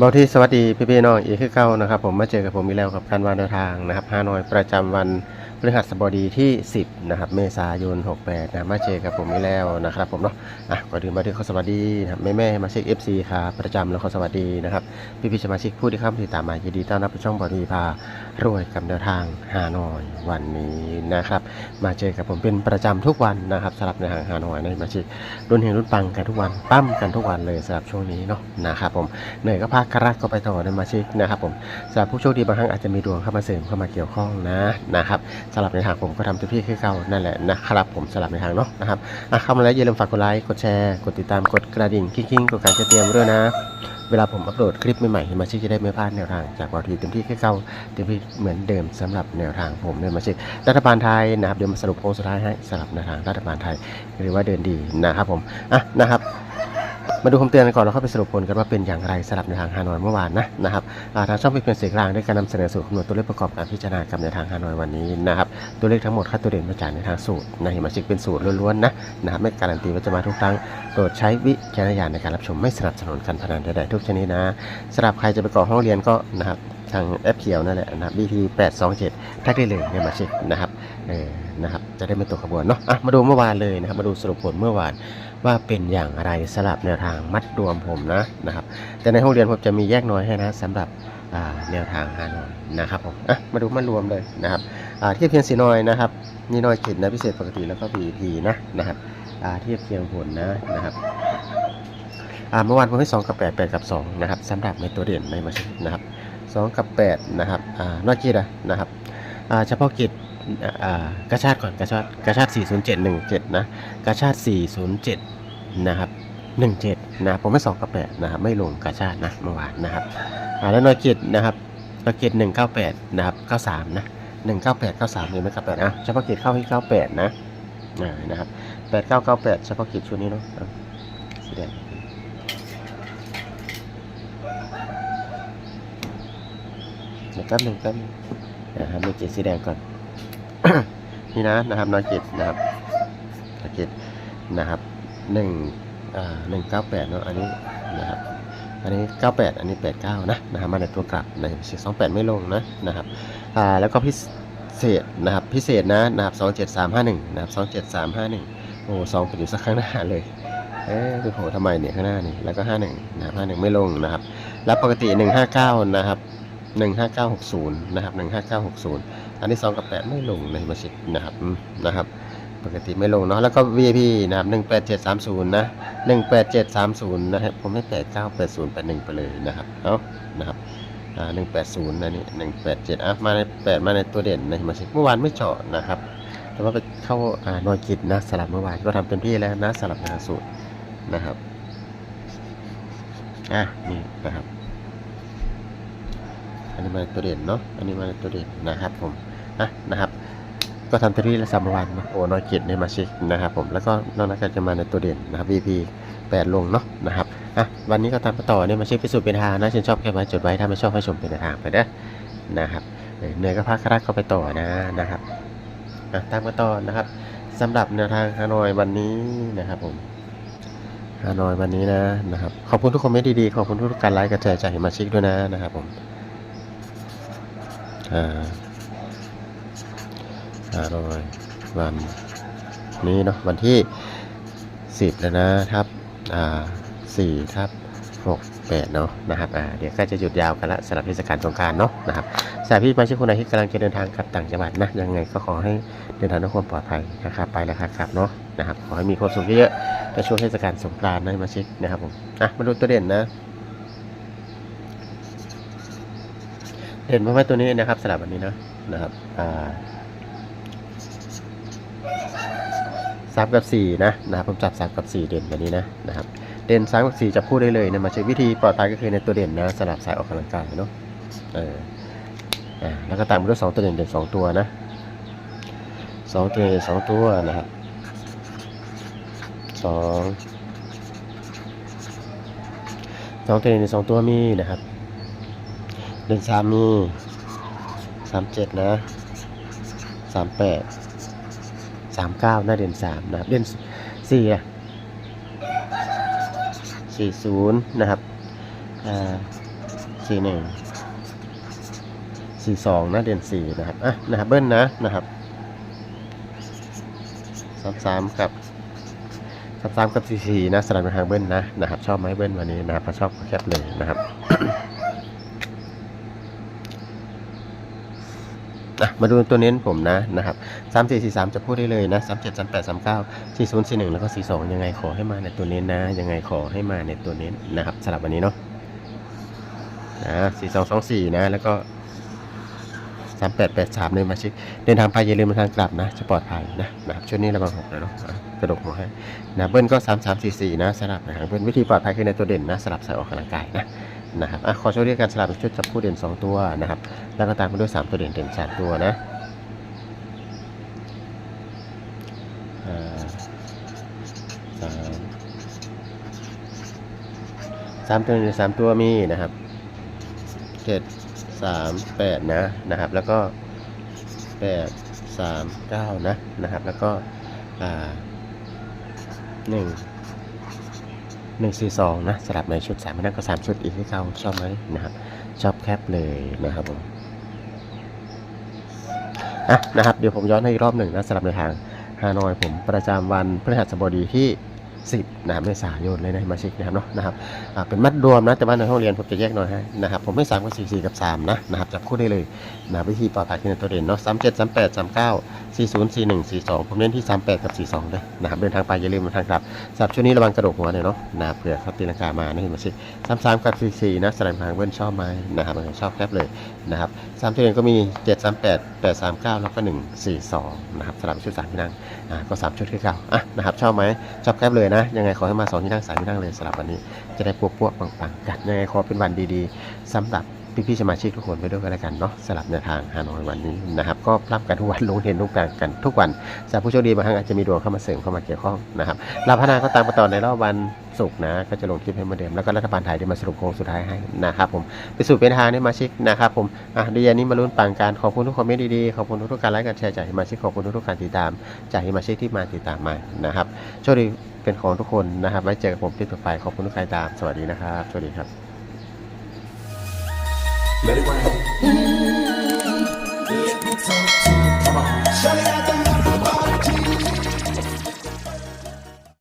บอที่สวัสดีพี่ๆน้องอีกคือเก้านะครับผมมาเจอกับผมอีกแล้วกับการวางแนวทางนะครับฮานอยประจำวัน พฤหัสบดีที่ 10 นะครับ เมษายน 68 นะ มาเจอกับผมอีกแล้วนะครับผมเนาะ อะก่อนอื่นมาที่ขอสวัสดีนะครับแม่แม่ๆมาเช็ค FC ครับประจำแล้วขอสวัสดีนะครับ พี่พี่ๆสมาชิกผู้ที่เข้ามาติดตามมายินดีต้อนรับช่องบอดีพารวยกับแนวทางฮานอยวันนี้นะครับ มาเจอกับผมเป็นประจำทุกวันนะครับสำหรับในทางฮานอยในมาเช็ครุ่นเฮงรุ่นปังกันทุกวันปั้มกันทุกวันเลยสำหรับช่วงนี้เนาะนะครับผมเหนื่อยก็พักกระรักก็ไปต่อในมาเชิกนะครับผมสำหรับผู้โชคดีบางครั้งอาจจะมีดวงเข้ามาเสริมเข้ามาเกี่ยวข้องนะนะครับสำหรับในทางผมก็ทำเต็มที่คือเก่านั่นแหละนะครับผมสำหรับในทางเนาะนะครับอะเข้ามาแล้วอย่าลืมฝากกดไลค์กดแชร์กดติดตามกดกระดิ่งกิ้งๆกดการแจ้งเตือนไว้ด้วยนะ เวลาผมอัปโหลดคลิปใหม่ๆมาชิกจะได้ไม่พลาดแนวทางจากบอทีเต็มที่คือเก่าเต็มที่เหมือนเดิมสำหรับแนวทางผมเนี่ยมาชิกรัฐบาลไทยนะครับเดี๋ยวมาสรุปโค้งสุดท้ายให้สำหรับแนวทางรัฐบาลไทยหรือว่าเดินดีนะครับผมอะนะครับ มาดูคำเตือนกันก่อนแล้วเข้าไปสรุปผลกันว่าเป็นอย่างไรสลับในทางฮานอยเมื่อวานนะนะครับทางช่องเป็นเพียงเสีกลางได้การนำเสนอสูตรคำนวณตัวเลขประกอบการพิจารณากับในทางฮานอยวันนี้นะครับตัวเลขทั้งหมดค่าตัวเด่นมาจากในทางสูตรนะเห็นมาชิกเป็นสูตรล้วนๆนะนะครับไม่การันตีว่าจะมาทุกครั้งโปรดใช้วิจารณญาณในการรับชมไม่สนับสนุนการพนันใดๆทุกชนิดนะสำหรับใครจะไปก่อห้องเรียนก็นะครับ ทางแอปเขียวนั่นแหละนะครับ BP 827ทักได้เลยเนี่ยมาเช็คนะครับเออนะครับจะได้ไม่ตกขบวนเนาะอะมาดูเมื่อวานเลยนะครับมาดูสรุปผลเมื่อวานว่าเป็นอย่างไรสลับแนวทางมัดรวมผมนะนะครับ แต่ในห้องเรียนผมจะมีแยกน้อยให้นะสำหรับแนวทางฮานอยนะครับผมอะมาดูมัดรวมเลยนะครับเทียบเคียงสีน้อยนะครับนี่น้อยขีดนะพิเศษปกติแล้วก็ VP นะนะครับเทียบเคียงผลนะนะครับเมื่อวานผมให้2กับ8 8กับ2นะครับสำหรับในตัวเด่นในมาชินะครับ 2 กับ 8 นะครับอ่านอกขีดอะนะครับอ่าเฉพาะกิจอ่ากระชาติก่อนกระชาติกระชาติ40717นะกระชาติ407 นะครับหนึ่งเจ็ดนะผมไม่สองกับแปดนะครับไม่ลงกาชาตินะเมื่อวานนะครับอ่าแล้วนอกิจนะครับนอกจหนึ่งเก้าแปดนะครับเก้าสามนะหนึ่งเก้าแปดเก้าสามเลยไหมกับแปดอะเฉพาะกิจเข้าที่เก้าแปดนะอ่านะครับแปดเก้าเก้าแปดเฉพาะกิจชุดนี้เนาะอะสีแดง ดี๋ยวแป๊บหนึ่งแป๊บนึงนะครับมีกิจสีแดงก่อน นี่นะนะครับนอยกิจนะครับนอยกิจนะครับหนึ่งอ่าหนึ่งเก้าแปดเนาะอันนี้นะครับอันนี้เก้าแปดอันนี้แปดเก้านะนะครับมาในตัวกลับในสองแปดไม่ลงนะนะครับอ่าแล้วก็พิเศษนะครับพิเศษนะนะครับสองเจ็ดสามห้าหนึ่งนะครับสองเจ็ดสามห้าหนึ่งโอ้สองไปอยู่สักข้างหน้าเลยเอ๊ะไปโผล่ทำไมเนี่ยข้างหน้านี่แล้วก็ห้าหนึ่งนะครับห้าหนึ่งไม่ลงนะครับ แล้วปกติหนึ่งห้าเก้านะครับ หนึ่งห้าเก้าหกศูนย์นะครับหนึ่งห้าเก้าหกศูนย์อันนี้สองกับแปดไม่ลงในมาชิกนะครับนะครับปกติไม่ลงเนาะแล้วก็ VIP นะครับ18730 นะ 18730 นะครับผมให้ 8980 81 ไปเลยนะครับเอานะครับอ่า180นะนี่187อะมาใน8มาในตัวเด่นนะมาเช็คเมื่อวานไม่เจาะนะครับแต่ว่าไปเข้าอ่านอยกิจนะสลับเมื่อวานก็ทำเต็มที่แล้วนะสลับนาสูตรนะครับอะนี่นะครับ อันนี้มาตัวเด่นเนาะอันนี้มาตัวเด่นนะครับผมอะนะครับ ก็ทำเต็มที่และสามวันนะโอ้น้อยกิจในมาชิกนะครับผมแล้วก็นอกนั้นก็จะมาในตัวเด่นนะครับ VP 8 ลงเนาะนะครับอะวันนี้ก็ตามต่อเนี่ยมาเช็คพิสูจน์เป็นทางนะฉันชอบแค่ไว้จดไว้ถ้าไม่ชอบให้ชมเป็นทางไปเด้อนะครับเหนื่อยก็พักรักก็ไปต่อนะนะครับอะตามกันต่อนะครับสำหรับแนวทางฮานอยวันนี้นะครับผมฮานอยวันนี้นะนะครับขอบคุณทุกคอมเมนต์ดีๆขอบคุณทุกการไลค์กระแชร์จากเห็นมาชิกด้วยนะนะครับผม อ่าห้าร้อยวันนี้เนาะวันที่สิบแล้วนะครับอ่าสี่ทับหกแปดเนาะนะครับอ่าเดี๋ยวก็จะหยุดยาวกันละสำหรับเทศกาลสงการเนาะนะครับสำหรับพี่มาชิกคนไหนที่กำลังจะเดินทางกลับต่างจังหวัดนะยังไงก็ขอให้เดินทางด้วยความปลอดภัยนะครับไปแล้วครับเนาะนะครับขอให้มีความสุขเยอะๆในช่วงเทศกาลสงกานต์นะมาชิกนะครับผมอะมาดูตัวเด่นนะ เด่นมาไว้ตัวนี้นะครับสำหรับวันนี้นะนะครับอ่าสามกับสี่นะนะครับผมจับสามกับสี่เด่นแบบนี้นะนะครับเด่นสามกับสี่จับคู่ได้เลยนะมาใช้วิธีปลอดภัยก็คือในตัวเด่นนะสลับสายออกกำลังกายเนาะเอออ่าแล้วก็ตามด้วยสองตัวเด่นเด่นสองตัวนะสองตัวเด่นสองตัวนะครับสองสองตัวเด่นสองตัวมีนะครับ เด่นสามมีสามเจ็ดนะสามแปดสามเก้าหน้าเด่นสามนะครับเด่นสี่อะสี่ศูนย์นะครับอ่าสี่หนึ่งสี่สองนะเด่นสี่นะครับอะนะครับเบิ้ลนะนะครับสามสามกับสามสามกับสี่สี่นะสลับเป็นทางเบิ้ลนะนะครับ ชอบไหมเบิ้ลวันนี้นะครับชอบก็แคปเลยนะครับ อะมาดูตัวเน้นผมนะนะครับสามสี่สี่สามจะพูดได้เลยนะสามเจ็ดสามแปดสามเก้าสี่ศูนย์สี่หนึ่งแล้วก็สี่สองยังไงขอให้มาในตัวเน้นนะ ยังไงขอให้มาในตัวเน้นนะครับสลับวันนี้เนาะนะสี่สองสองสี่นะ แล้วก็สามแปดแปดสามเลยมาชิกเดินทางไปอย่าลืมมาทางกลับนะ จะปลอดภัยนะนะครับช่วงนี้ระวังหกนะเนาะอะกระดกหัวให้นะเบิ้ลก็สามสามสี่สี่นะสลับนะครับเบิ้ลวิธีปลอดภัยคือในตัวเด่นนะสลับใส่ออกกำลังกายนะ นะครับอขอโชว์เรียกการสลับชุดจับคู่เด่นสองตัวนะครับ แล้วก็ตามมาด้วยสามตัวเด่นเด่นสามตัวนะสามสามตัวเด่นสามตัวมีนะครับเจ็ดสามแปดนะนะครับ แล้วก็แปดสามเก้านะนะครับ แล้วก็อ่าหนึ่ง หนึ่งสี่สองนะสลับในชุดสามนั่นก็สามชุดอีกที่เขาชอบไหมนะครับชอบแคปเลยนะครับผมอะนะครับเดี๋ยวผมย้อนให้อีกรอบหนึ่งนะสลับในทางฮานอยผมประจำวันพฤหัสบดีที่ 10นะครับเมษายนเลยนะมาชิกนะครับเนาะนะครับเป็นมัดรวมนะแต่ว่าในห้องเรียนผมจะแยกหน่อยให้นะครับผมไม่สามกับสี่สี่กับสามนะนะครับจับคู่ได้เลยนะวิธีปลอดภัยคือในตัวเด่นเนาะสามเจ็ดสามแปดสามเก้าสี่ศูนย์สี่หนึ่งสี่สองผมเน้นที่สามแปดกับสี่สองเลยนะครับเดินทางไปอย่าลืมมาทางกลับสำหรับช่วงนี้ระวังกระโดดหัวหน่อยเนาะนะเผื่อเขาตีลังกามานะเห็นมาชิกสามสามกับสี่สี่นะสลับทางเบิ้ลชอบไหมนะครับชอบแคบเลยนะครับสามตัวเองก็มี 7 3 8 8 3 9 แล้วก็ 1 4 2 นะครับสลับชุดสามที่นั่งอ่าก็3ชุดที่เก่าอะนะครับชอบไหมชอบแคบเลยนะยังไงขอให้มา2ที่นั่งสามที่นั่งเลยสลับวันนี้ จะได้ปวกปวกๆปังๆกันยังไงขอเป็นวันดีๆสำหรับพี่ๆสมาชิกทุกคนไปด้วยกันแล้วกันเนาะสลับในวทางฮานอยวันนี้นะครับก็รับกันทุกวันลงเห็นทุกการกันทุกวันสำหรับผู้โชคดีบางครั้งอาจจะมีดวงเข้ามาเสริมเข้ามาเกี่ยวข้องนะครับลาพนาก็ตามกันต่อในรอบวันศุกร์นะก็จะลงคลิปให้เหมือนเดิมแล้วก็รัฐบาลไทยได้มาสรุปโค้งสุดท้ายให้นะครับผมไปสู่เป็นทางได้มาชิกนะครับผมอะดียนี้มาลุ้นปังการขอบคุณทุกคอมเมนต์ดีๆขอบคุณทุกๆการไลค์การแชร์จากฮิมาชิกขอบคุณทุกๆการติดตามจากฮิมาชิกที่มาติดตามมานะครับโชคดี เป็นของทุกคนนะครับ ไว้เจอกับผมที่ต่อไปขอบคุณทุกการติดตาม สวัสดีนะครับ สวัสดีครับ